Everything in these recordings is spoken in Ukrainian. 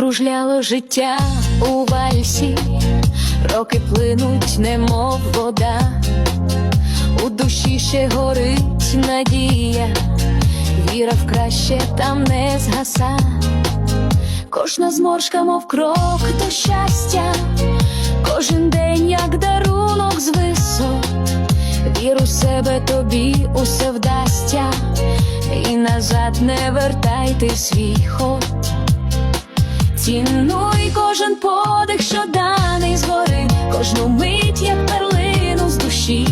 Закружляло життя у вальсі, роки плинуть, немов вода, у душі ще горить надія, віра в краще там не згаса, кожна зморшка, мов крок до щастя, кожен день, як дарунок з висот, вір у себе тобі усе вдасться, і назад не вертайте свій ход. Цінуй кожен подих, що даний згори, кожну мить, як перлину з душі,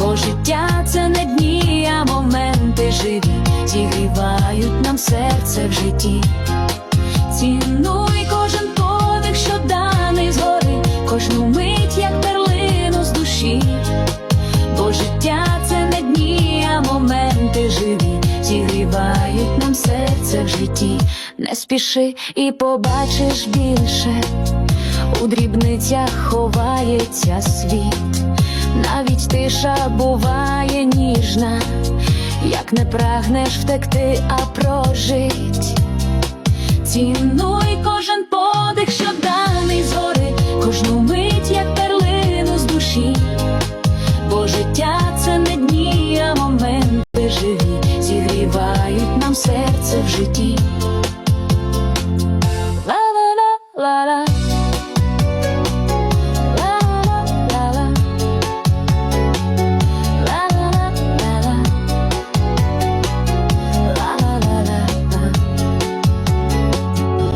бо життя це не дні, а моменти живі, зігрівають нам серце в житті. Цінуй кожен подих, що даний згори, кожну мить, як перлину з душі, бо життя це не дні, а моменти живі, зігрівають нам в житті. Не спіши і побачиш більше, у дрібницях ховається світ, навіть тиша буває ніжна, як не прагнеш втекти, а прожить. Цінуй кожен подих, що